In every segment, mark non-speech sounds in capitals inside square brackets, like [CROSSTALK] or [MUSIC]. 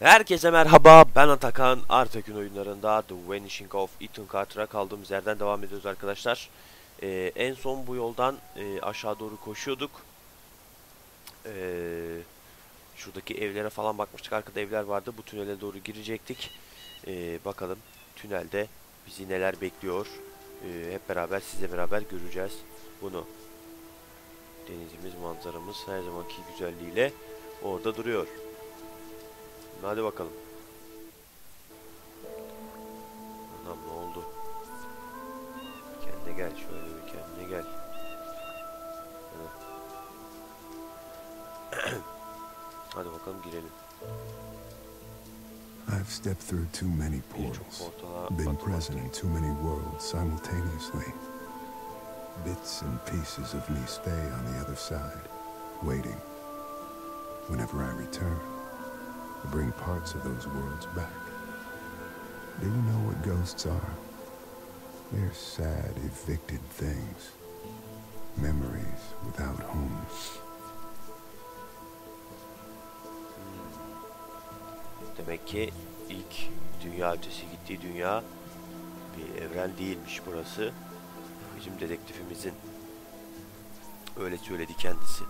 Herkese merhaba ben Atakan Artekün oyunlarında The Vanishing of Ethan Carter'a kaldığımız yerden devam ediyoruz arkadaşlar. Ee, en son bu yoldan e, aşağı doğru koşuyorduk. Ee, şuradaki evlere falan bakmıştık arkada evler vardı bu tünele doğru girecektik. Ee, bakalım tünelde bizi neler bekliyor. Ee, hep beraber sizle beraber göreceğiz bunu. Denizimiz manzaramız her zamanki güzelliğiyle orada duruyor. Hadi bakalım. Anam ne oldu? Kendine gel şöyle bir kendine gel. [CLEARS THROAT] Hadi bakalım girelim. I've stepped through too many portals, been present in too many worlds simultaneously. Bits and pieces of me stay on the other side, waiting. Whenever I return, I bring parts of those worlds back. Do you know what ghosts are? They're sad, evicted things. Memories without homes. Demek ki ilk dünya ötesi gittiği dünya bir evren değilmiş burası. Bizim dedektifimizin öyle söyledi kendisi.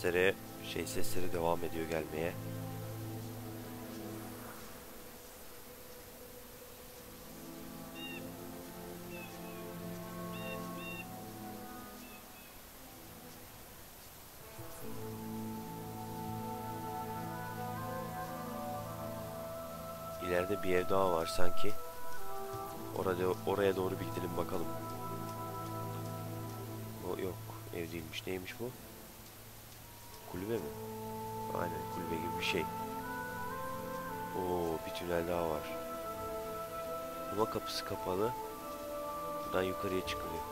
Kuş sesleri, şey sesleri devam ediyor gelmeye. İleride bir ev daha var sanki. Orada oraya doğru bir gidelim bakalım. O yok, ev değilmiş. Neymiş bu? Kulübe mi? Aynen kulübe gibi bir şey. Oo, bir tünel daha var. Ama kapısı kapalı. Buradan yukarıya çıkılıyor.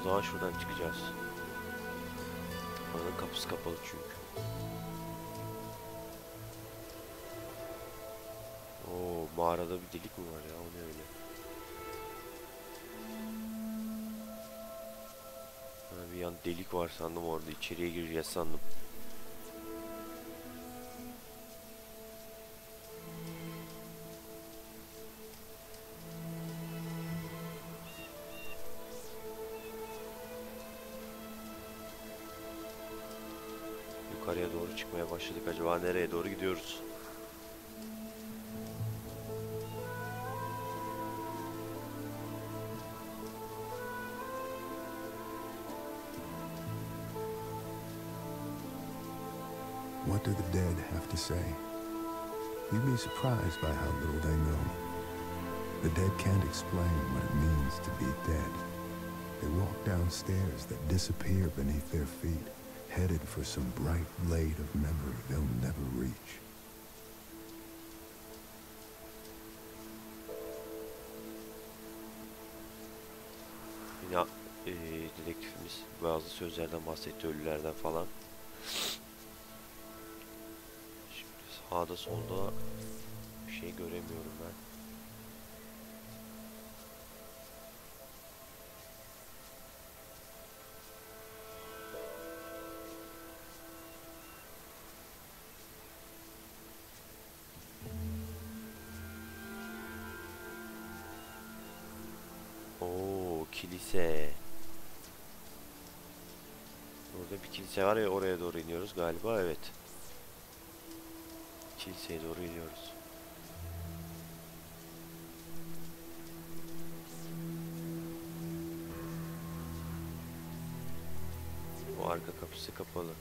O zaman şuradan çıkacağız. Oranın kapısı kapalı çünkü. Oo, mağarada bir delik mi var ya? O ne öyle? Yan delik var sandım orada. içeriye gireceğiz sandım. Yukarıya doğru çıkmaya başladık. Acaba nereye doğru gidiyoruz? To say? You'd be surprised by how little they know. The dead can't explain what it means to be dead. They walk down stairs that disappear beneath their feet, headed for some bright blade of memory they'll never reach. Yine eee, dedektifimiz bazı sözlerden bahsetti, ölülerden falan. Sağda solda bir şey göremiyorum ben. Kilise. Burada bir kilise var ya oraya doğru iniyoruz galiba evet. Kiliseye doğru iniyoruz. O arka kapısı kapalı.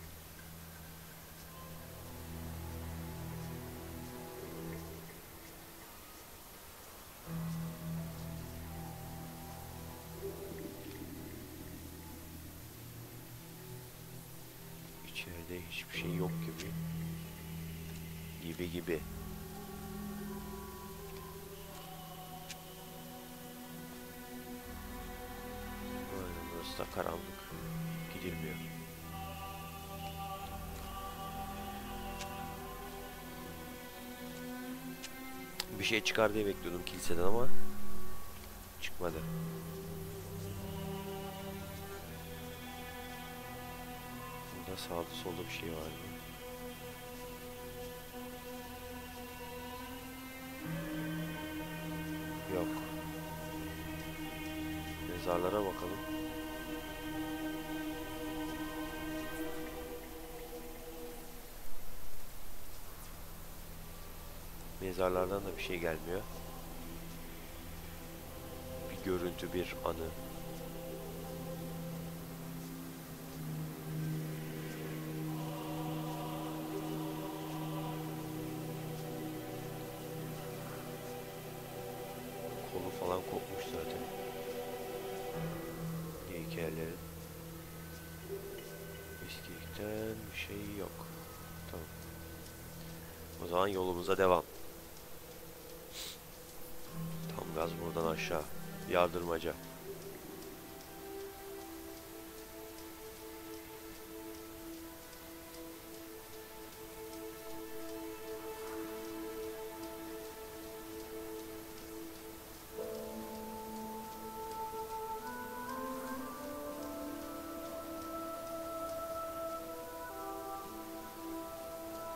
İçeride hiçbir şey yok gibi. Gibi. Aynen burası da karanlık. Gidilmiyor. bir şey çıkar diye bekliyordum kiliseden ama çıkmadı. Burada sağda solda bir şey var mı? Yok. Mezarlara bakalım. Mezarlardan da bir şey gelmiyor. Bir görüntü, bir anı. Zaman yolumuza devam. Tam gaz buradan aşağı. Yardırmaca.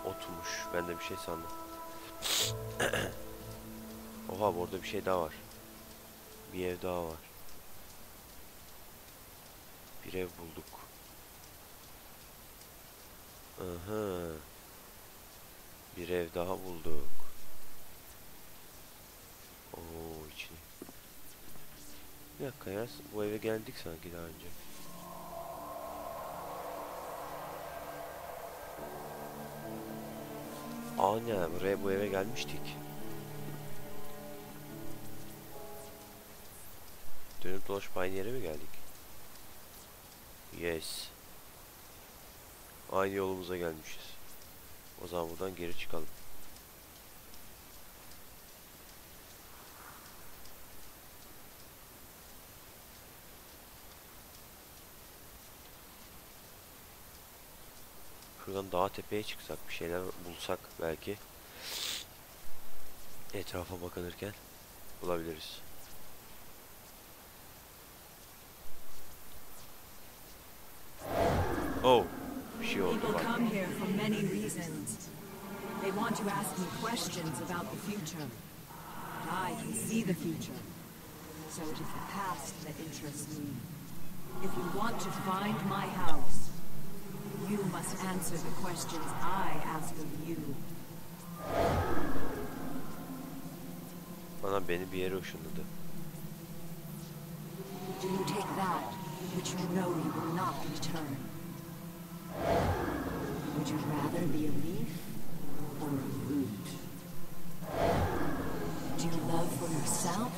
Otmuş. Ben de bir şey sandım. Oha burada bir şey daha var. Bir ev daha var. Bir ev bulduk. Aha. Bir ev daha bulduk. Oo içini. Bir dakika ya bu eve geldik sanki daha önce. Ana buraya bu eve gelmiştik. Dönüp dolaşıp aynı yere mi geldik? Yes. Aynı yolumuza gelmişiz. O zaman buradan geri çıkalım. Şuradan dağa tepeye çıksak bir şeyler bulsak belki. Etrafa bakınırken bulabiliriz. Want to ask me questions about the future. But I can see the future. So it is the past that interests me. If you want to find my house, you must answer the questions I ask of you. Bana beni bir yere ışınladı. Do you take that which you know you will not return? Would you rather be a or root? Do you love for yourself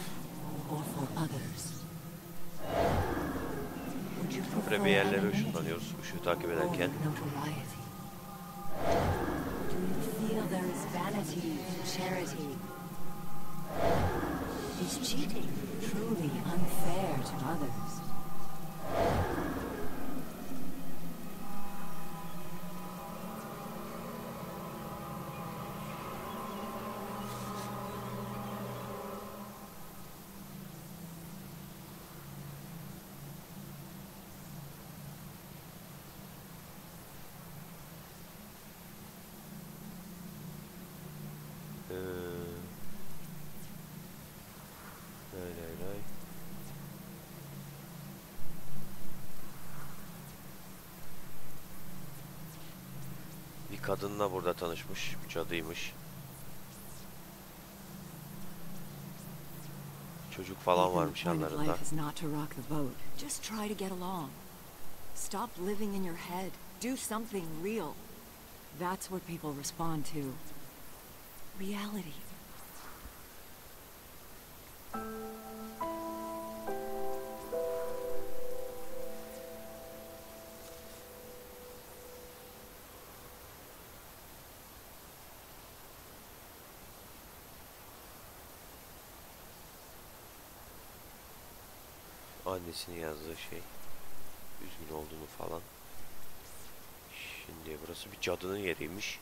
or for others? Would you prefer Böyle bir yerlere ışınlanıyoruz ışığı takip ederken. notoriety? Do you feel there is vanity in charity? Is cheating truly unfair to others? Bir kadınla burada tanışmış. Bir cadıymış. Çocuk falan varmış yanlarında. life is not to rock the boat. Just try to get along. Stop living in your head. Do something real. That's what people respond to. Reality. annesinin yazdığı şey. Üzgün olduğunu falan. Şimdi burası bir cadının yeriymiş.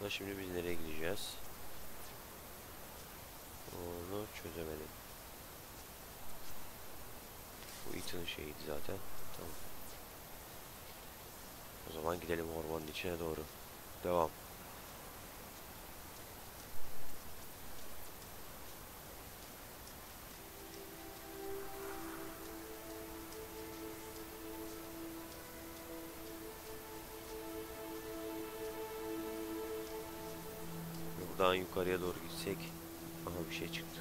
Ama şimdi biz nereye gideceğiz? Onu çözemedim. Bu Ethan'ın şeyiydi zaten. Tamam. O zaman gidelim ormanın içine doğru. Devam. Buradan yukarıya doğru gitsek. Aha bir şey çıktı.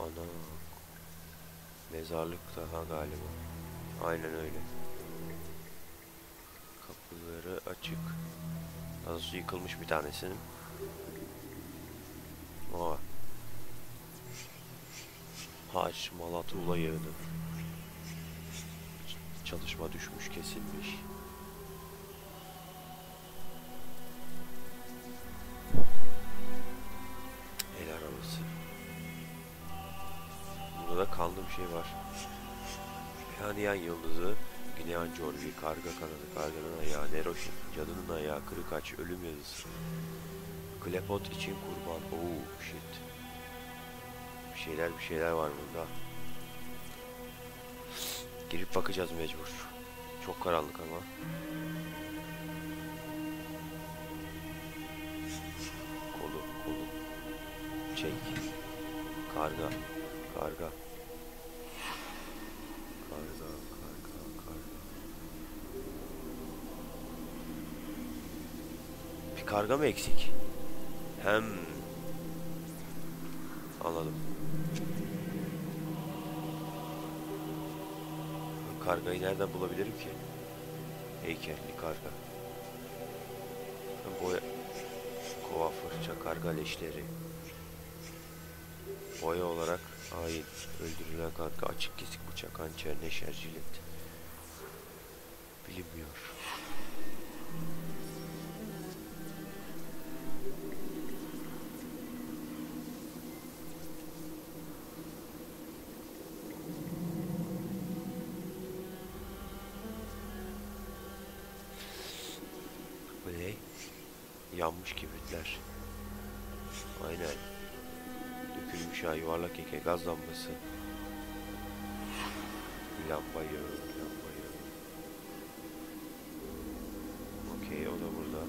Ana. Mezarlık daha galiba. Aynen öyle. Kapıları açık. Daha yıkılmış bir tanesinin. Aa. Haç, Malat, Ula yığını. Çalışma düşmüş, kesilmiş. Burada da kanlı bir şey var. Pehaniyan yıldızı, Ginean Corvi, karga kanadı, karganın ayağı, Neroşin, cadının ayağı, kırık aç, ölüm yazısı. Klepot için kurban. Oh shit. Bir şeyler bir şeyler var burada. Girip bakacağız mecbur. Çok karanlık ama. Kolu, kolu. Çek. Karga. Karga, karga, karga. Bir karga mı eksik? Hem. Anladım. Kargayı nereden bulabilirim ki? Heykelli karga. Boya... Kova fırça, karga leşleri. Boya olarak hain, öldürülen karga, açık kesik bıçak, hançer, neşer, jilet. Bilinmiyor. Kibritler. Aynen. Dökülmüş ha yuvarlak eke gaz lambası. Lamba yağı, lamba yağı. Okey o da burada.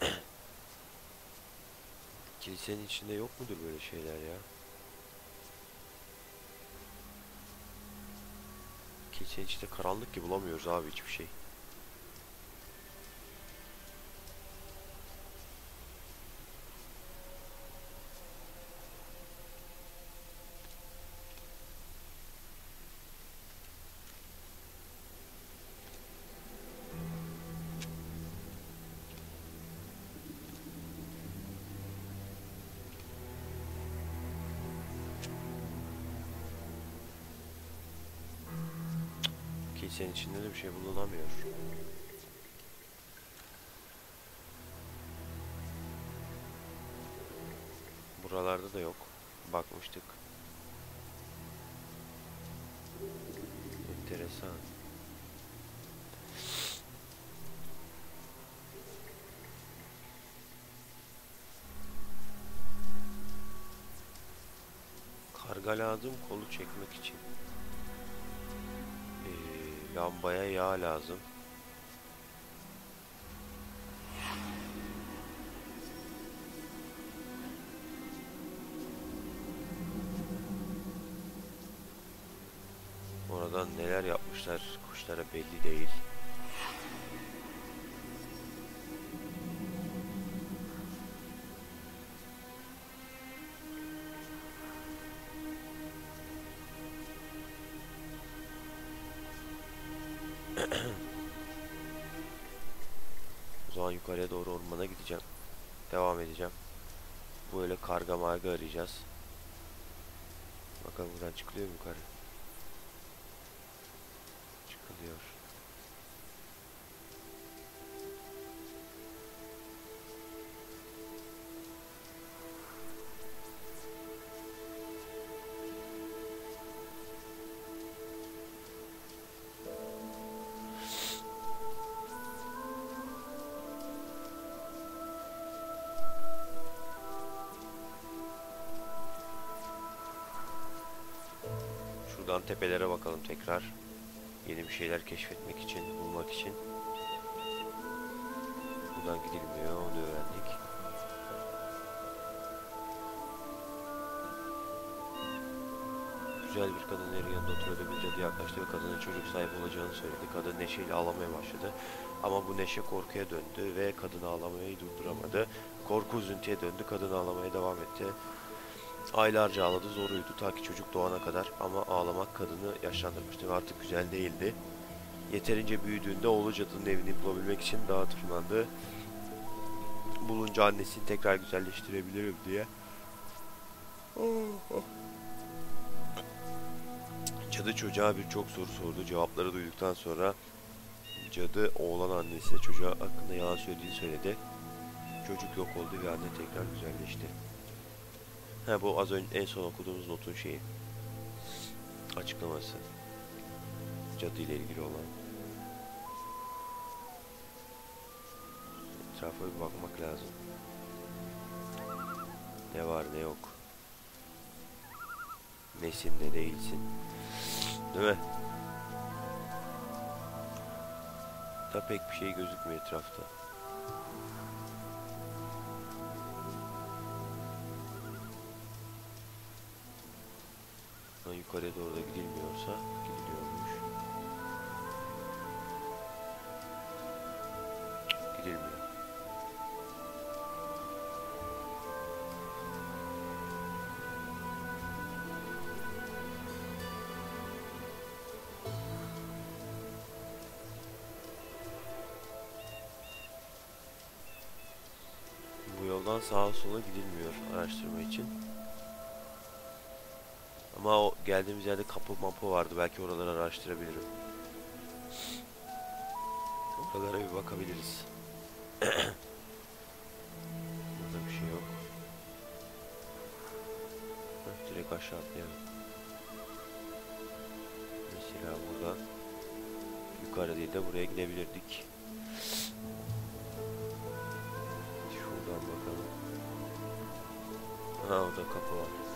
[CLEARS THROAT] Kilisenin içinde yok mudur böyle şeyler ya? İçinde karanlık ki bulamıyoruz abi hiçbir şey. Kilisenin içinde de bir şey bulunamıyor. Buralarda da yok. Bakmıştık. Enteresan. Karga lazım kolu çekmek için. Lambaya yağ lazım. Oradan neler yapmışlar kuşlara belli değil. Zaman yukarıya doğru ormana gideceğim. Devam edeceğim. Böyle karga marga arayacağız. Bakalım buradan çıkılıyor mu yukarı? Tepelere bakalım tekrar. Yeni bir şeyler keşfetmek için, bulmak için. Buradan gidilmiyor, onu öğrendik. Güzel bir kadın erin yanında. Bir cadı yaklaştı ve kadının çocuk sahibi olacağını söyledi. Kadın neşeyle ağlamaya başladı. Ama bu neşe korkuya döndü ve kadın ağlamayı durduramadı. Korku üzüntüye döndü. Kadın ağlamaya devam etti. Aylarca ağladı. Zor uyudu ta ki çocuk doğana kadar. Ama ağlamak kadını yaşlandırmıştı ve artık güzel değildi. Yeterince büyüdüğünde oğlu cadının evini bulabilmek için dağa tırmandı. Bulunca annesini tekrar güzelleştirebilirim diye. Cadı çocuğa birçok soru sordu. Cevapları duyduktan sonra cadı oğlan annesine çocuğa hakkında yalan söylediğini söyledi. Çocuk yok oldu ve anne tekrar güzelleşti. Ha bu az önce en son okuduğumuz notun şeyi. Açıklaması. Cadı ile ilgili olan. Etrafa bir bakmak lazım. Ne var ne yok. Nesin ne değilsin. Değil mi? Da pek bir şey gözükmüyor etrafta. Yukarıya doğru da gidilmiyorsa gidiliyormuş. Gidilmiyor. Bu yoldan sağa sola gidilmiyor araştırma için. Ama o geldiğimiz yerde kapı mapı vardı. Belki oraları araştırabilirim. Oralara bir bakabiliriz. [CLEARS THROAT] Burada bir şey yok. Heh, direkt aşağı atlayalım. Mesela buradan yukarı değil de buraya gidebilirdik. Şuradan bakalım. Ha orada kapı var.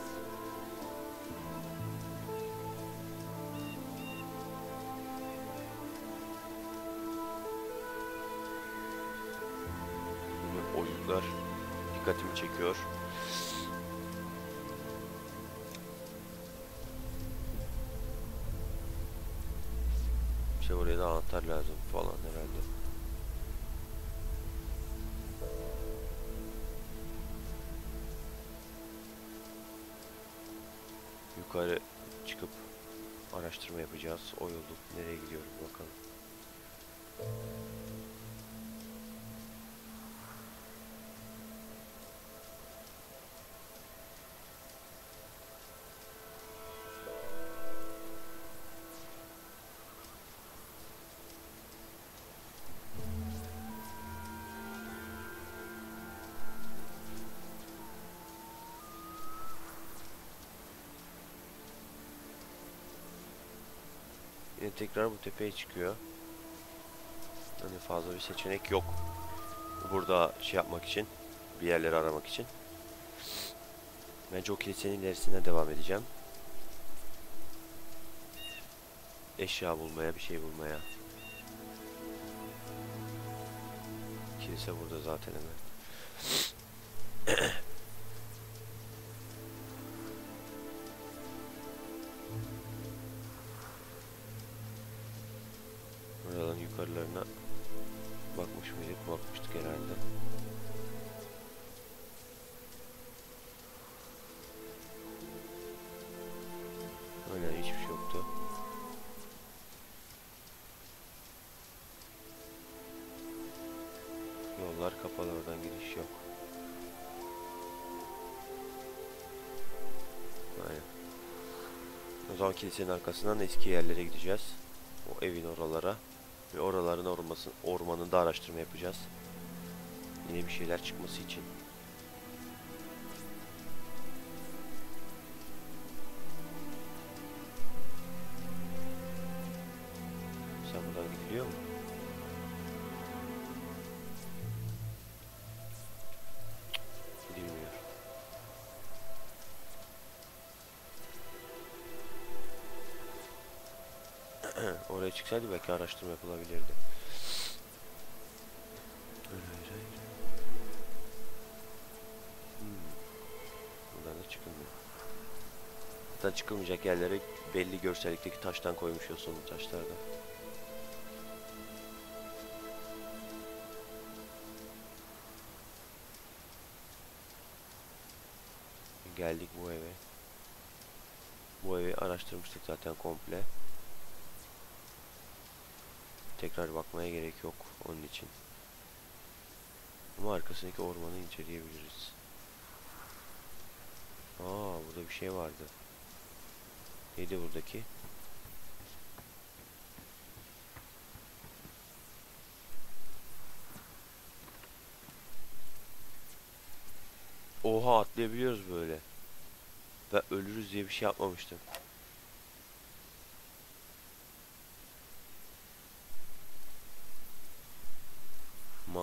Dikkatimi çekiyor. İşte oraya da anahtar lazım falan herhalde. Yukarı çıkıp araştırma yapacağız. O yolda nereye gidiyoruz bakalım. Tekrar bu tepeye çıkıyor. Hani fazla bir seçenek yok. Burada şey yapmak için, bir yerleri aramak için. Bence o kilisenin ilerisine devam edeceğim. Eşya bulmaya, bir şey bulmaya. Kilise burada zaten hemen. Aynen. O zaman kilisenin arkasından eski yerlere gideceğiz. O evin oralara ve oraların orması, ormanında araştırma yapacağız. Yine bir şeyler çıkması için. Çıksaydı belki araştırma yapılabilirdi. Hmm. Da çıkılmıyor. Zaten çıkılmayacak yerlere belli görsellikteki taştan koymuş yosunlu taşlardan. Geldik bu eve. Bu evi araştırmıştık zaten komple. Tekrar bakmaya gerek yok onun için. Ama arkasındaki ormanı inceleyebiliriz. Aa burada bir şey vardı. Neydi buradaki? Oha atlayabiliyoruz böyle. Ve ölürüz diye bir şey yapmamıştım.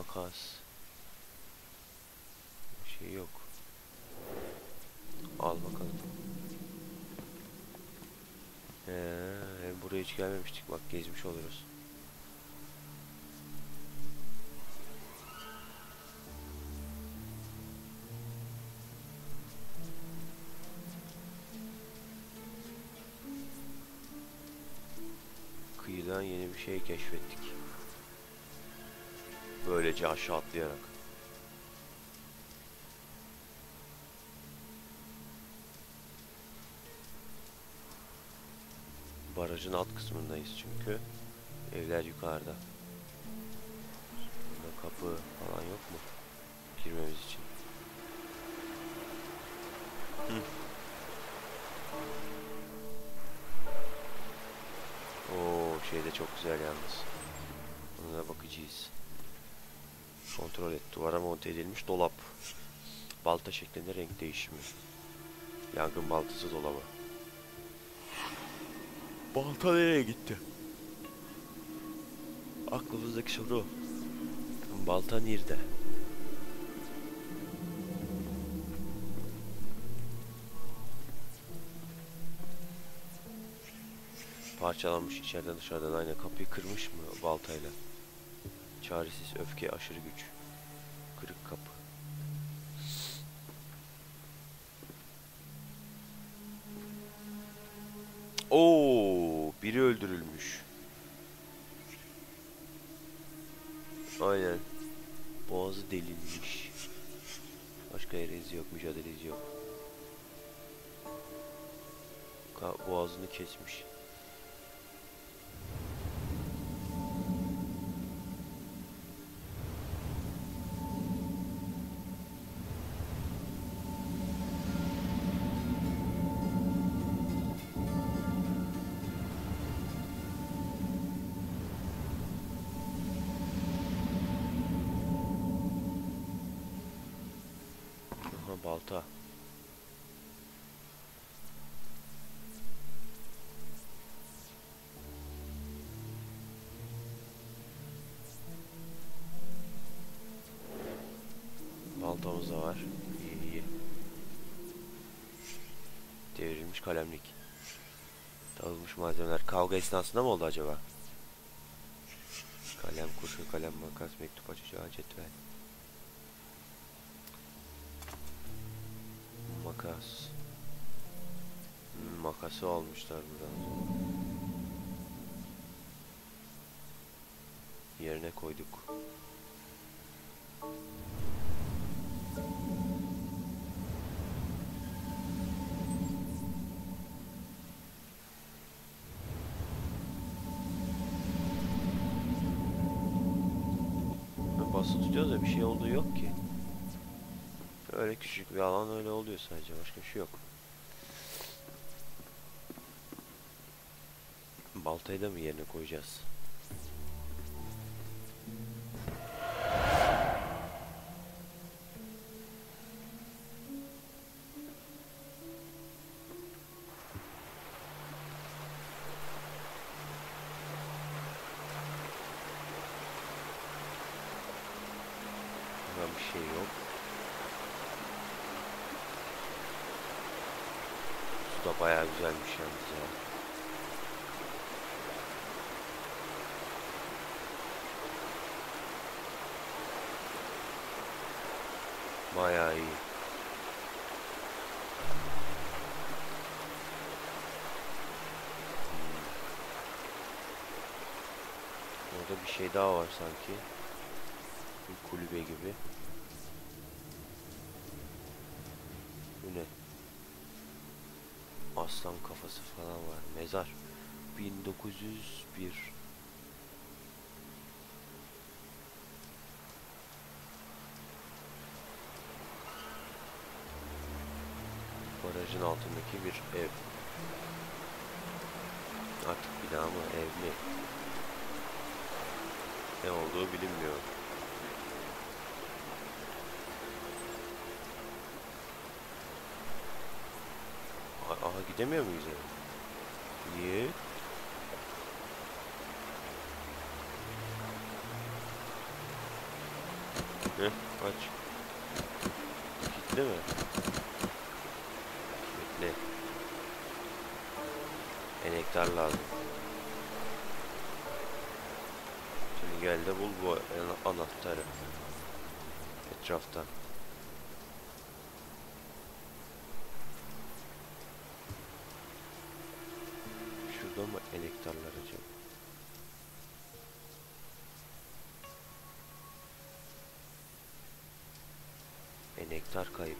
Makas. Bir şey yok. Al bakalım. Ee, buraya hiç gelmemiştik. Bak gezmiş oluruz. Kıyıdan yeni bir şey keşfettik. Böylece aşağı atlayarak. Barajın alt kısmındayız çünkü. Evler yukarıda. Burada kapı falan yok mu? Girmemiz için. Hı. Oo şey de çok güzel yalnız. Ona da bakacağız. Kontrol et. Duvara monte edilmiş dolap. Balta şeklinde renk değişimi. Yangın baltası dolabı. Balta nereye gitti? Aklımızdaki soru. Balta nerede? Parçalanmış içeriden dışarıdan aynı kapıyı kırmış mı baltayla? Çaresiz öfke aşırı güç. Kırık kapı. Oo, biri öldürülmüş. Aynen. Boğazı delinmiş. Başka yeriz yok, mücadelesi yok. Boğazını kesmiş. Baltamız da var. İyi iyi. Devrilmiş kalemlik. Dağılmış malzemeler. Kavga esnasında mı oldu acaba? Kalem, kurşun, kalem, makas, mektup açacağı cetvel. Makas. Hmm, makası almışlar buradan. Yerine koyduk. Bir şey olduğu yok ki. Öyle küçük bir alan öyle oluyor sadece başka bir şey yok. Baltayı da mı yerine koyacağız? Bayağı güzelmiş yalnız ya. Bayağı iyi. Hmm. Orada bir şey daha var sanki. Bir kulübe gibi. Kafası falan var. Mezar. 1901 Barajın altındaki bir ev. Artık bina mı ev mi? Ne olduğu bilinmiyor. A- Aha gidemiyor muyuz eve? Niye? Ne? Aç. Kilitli mi? Kilitli. Enektar lazım. Şimdi gel de bul bu ana- anahtarı. Etraftan. Şurada mı enektarlar acaba? Enektar kayıp.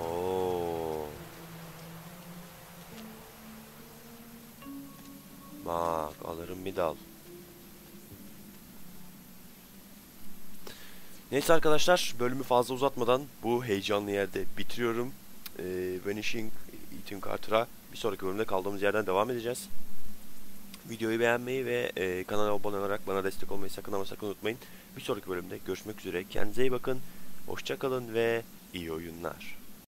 Oo. Bak alırım bir dal. Neyse arkadaşlar bölümü fazla uzatmadan bu heyecanlı yerde bitiriyorum. Ee, Vanishing Ethan Carter'a bir sonraki bölümde kaldığımız yerden devam edeceğiz. Videoyu beğenmeyi ve e, kanala abone olarak bana destek olmayı sakın ama sakın unutmayın. Bir sonraki bölümde görüşmek üzere. Kendinize iyi bakın. Hoşçakalın ve iyi oyunlar.